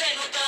Leno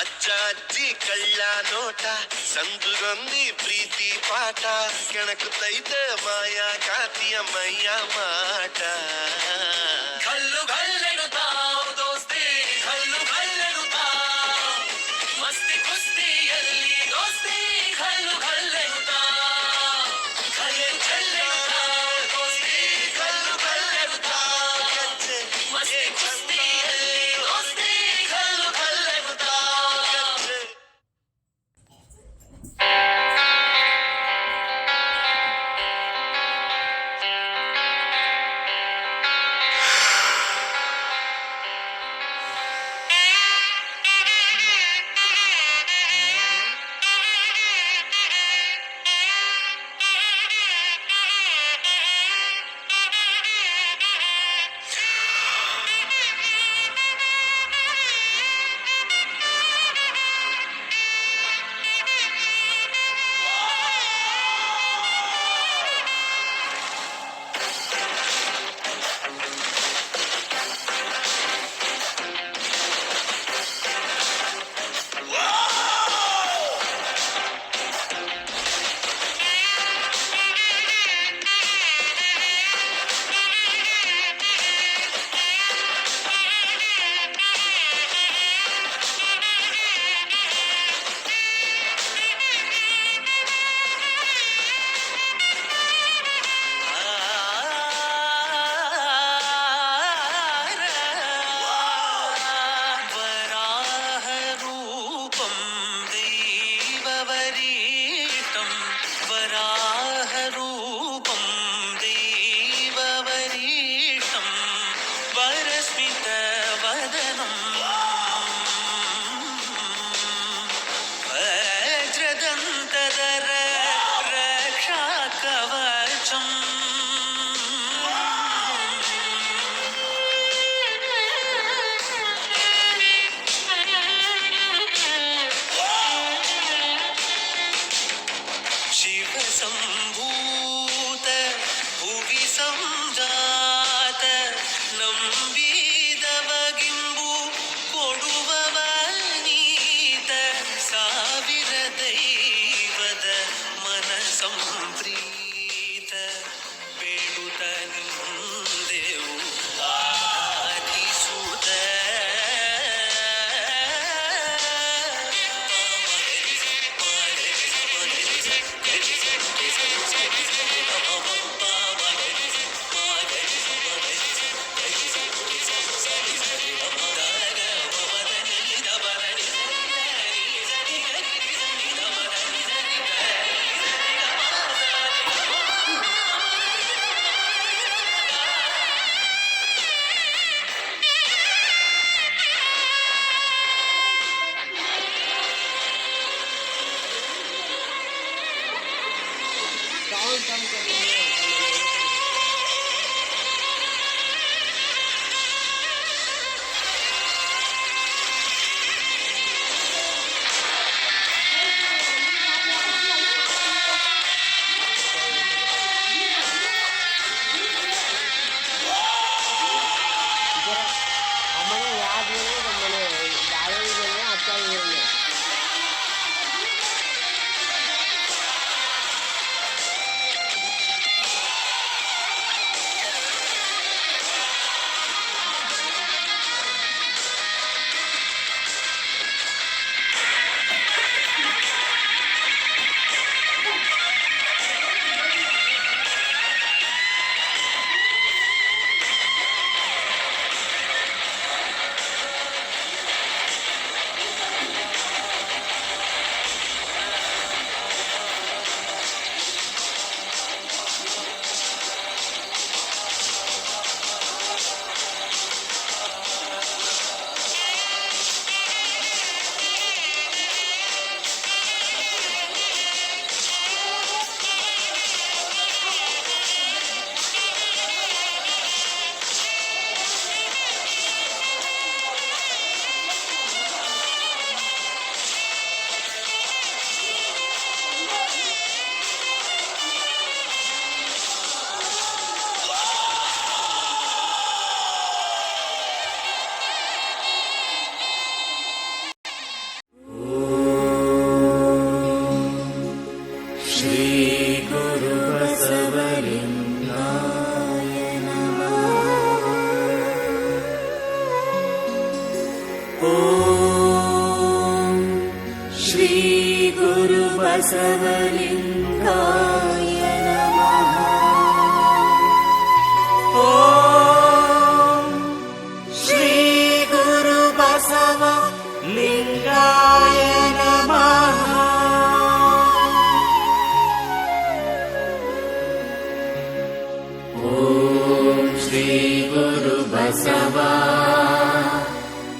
ಅಜ್ಜ ಅಜ್ಜಿ ಕಳ್ಳ ನೋಟ ಸಂದುರೊಂದಿ ಪ್ರೀತಿ ಪಾಠ ಕೆಣಕುತ್ತೈತೆ ಮಾಯಾ ಕಾತಿಯ ಮೈಯ ಮಾಟ.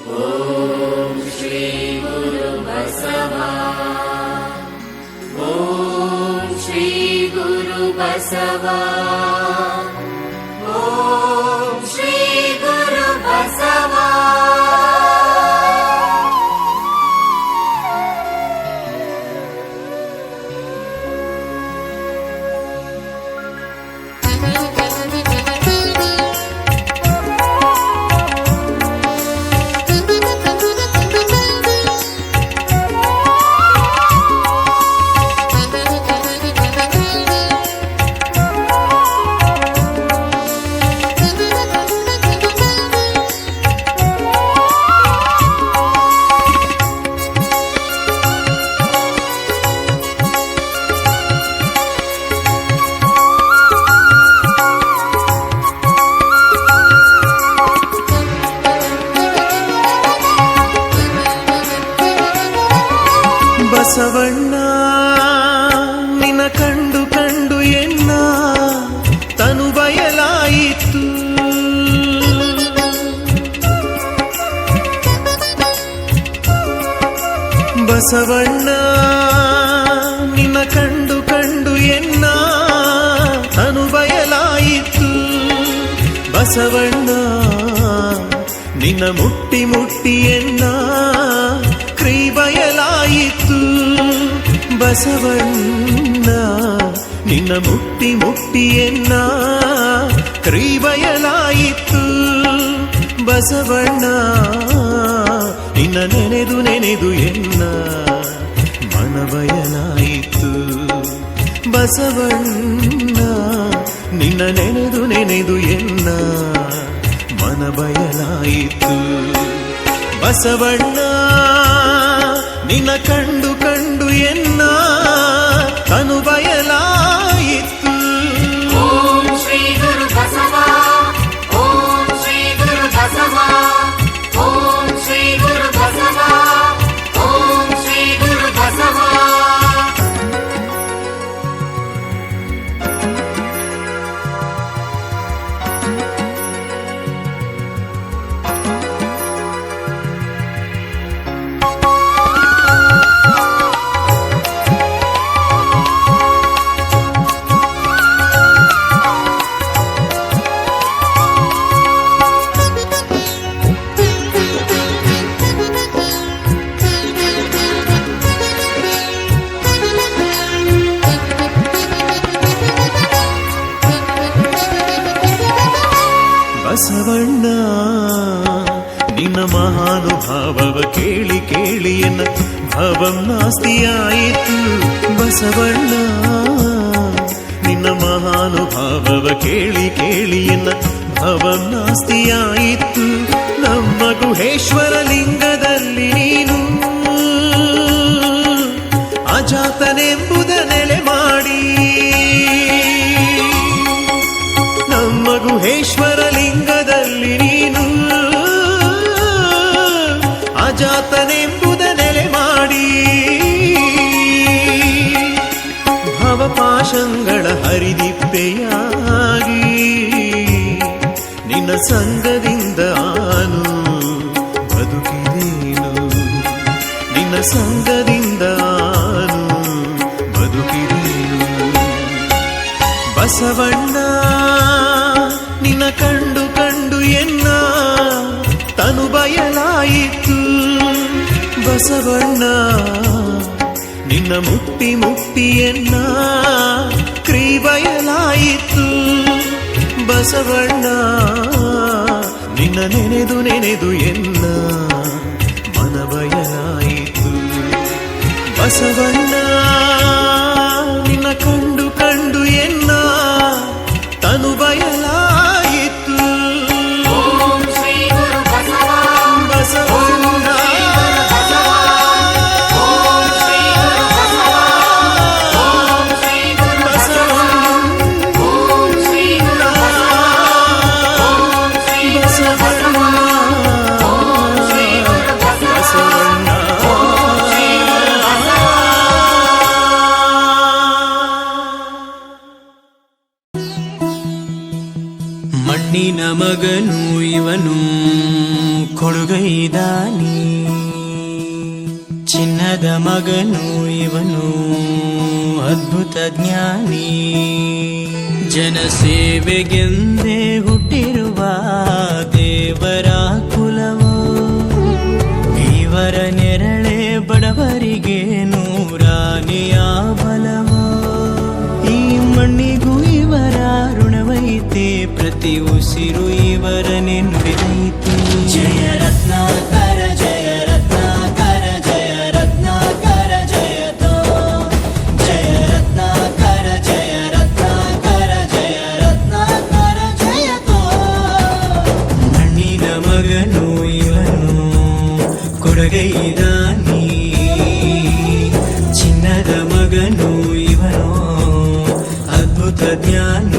ॐ श्री गुरु बसवा। ॐ श्री गुरु बसवा ಬಸವಣ್ಣ ನಿನ್ನ ಕಂಡು ಕಂಡು ಎನ್ನ ಅನುಭಯಲಾಯಿತು. ಬಸವಣ್ಣ, ನಿನ್ನ ಮುಟ್ಟಿ ಮುಟ್ಟಿ ಎನ್ನ ಕ್ರೀಬಯಲಾಯಿತು ಬಸವಣ್ಣ, ನಿನ್ನ ಮುಟ್ಟಿ ಮುಟ್ಟಿ ಎನ್ನ ಕ್ರೀ ಬಸವಣ್ಣ ನಿನ್ನ ನೆನೆದು ನೆನೆದು ಎನ್ನ ಮನವಯನಾಯಿತು. ಬಸವಣ್ಣ, ನಿನ್ನ ನೆನೆದು ನೆನೆದು ಎನ್ನ ಮನಬಯಲಾಯಿತು. ಬಸವಣ್ಣ, ನಿನ್ನ ಕಂಡು ಕಂಡು ಎನ್ನ ತನು ಕೇಳಿ ಕೇಳಿ ಎನ್ನ ಭವನಾಸ್ತಿಯಾಯಿತು. ನಮ್ಮ ಗುಹೇಶ್ವರ ಲಿಂಗದಲ್ಲಿ ನೀನು. ಅಜಾತನೆಂಬುದ ನೆಲೆ ಮಾಡಿ. ನಮ್ಮ ಗುಹೇಶ್ವರ ಲಿಂಗದಲ್ಲಿ ನೀನು. ಅಜಾತನೆಂಬುದ ನೆಲೆ ಮಾಡಿ. ಭವಪಾಶಂಗಳ ಹರಿದಿಪ್ಪೆಯಾಗಿ ನಿನ್ನ ಸಂಗದಿಂದ ಆನು ಬದುಕಿದೇನು ನಿನ್ನ ಸಂಗದಿಂದ ಆನು ಬದುಕಿದೇನು ಬಸವಣ್ಣ, ನಿನ್ನ ಕಂಡು ಕಂಡು ಎನ್ನ, ತನು ಬಯಲಾಯಿತು. ಬಸವಣ್ಣ, ನಿನ್ನ ಮುಟ್ಟಿ ಮುಟ್ಟಿಯನ್ನ ಕ್ರೀ ಬಯಲಾಯಿತು. ಬಸವಣ್ಣ ನಿನ್ನ ನೆನೆದು ನೆನೆದು ಎನ್ನ ಮನ ಬಯಲಾಯಿತು ಬಸವಣ್ಣ ಜನಸೇವೆಗೆಂದೇ ಹುಟ್ಟಿರುವ ದೇವರ ಕುಲವೋ. ಇವರ ನೆರಳೆ ಬಡವರಿಗೆ ನೂರಾನೆಯ ಬಲವೋ. ಈ ಮಣ್ಣಿಗೂ ಇವರ ಋಣವೈತೆ, ಪ್ರತಿ ಉಸಿರು ಇವರನೆ ನುಡಿದೈತೆ ಜಯ ರತ್ನಾಕರ ಕೊಡಗೈದಾನಿ ಚಿನ್ನದ ಮಗನು ಇವನು ಅದ್ಭುತ ಜ್ಞಾನಿ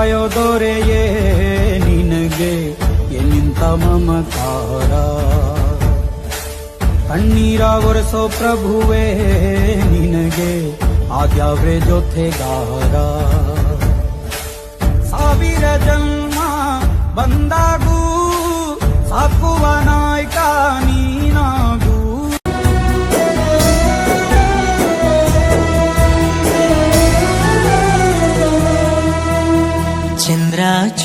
ಕಾಯೋ ದೊರೆಯೇ ನಿನಗೆ ಎನ್ನಿಂತ ಮಮಕಾರ? ಕಣ್ಣೀರ ಒರೆಸೋ ಪ್ರಭುವೇ ನಿನಗೆ, ಆದ್ಯಾವ್ರೆ ಜೊತೆಗಾರ? ಸಾವಿರ ಜನ್ಮ ಬಂದಾಗೂ ಸಾಕುವ ನಾಯಕ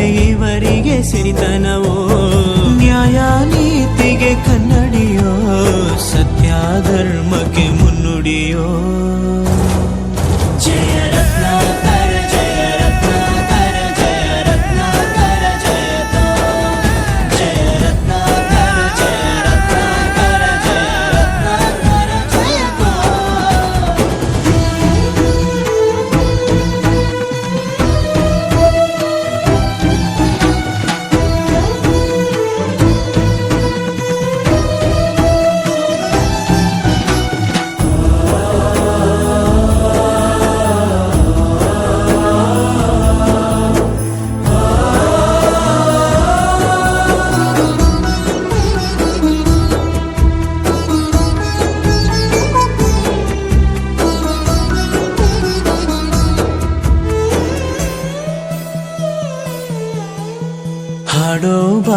ಇವರಿಗೆ ಸಿರಿತನವೋ?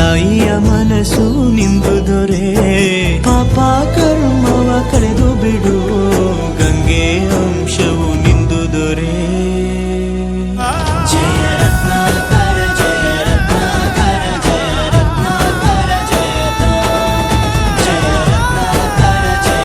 ತಾಯಿಯ ಮನಸ್ಸು ನಿಂಬುದೊರೆ ಪಾಪ ಕರ್ಮವ ಕಳೆದ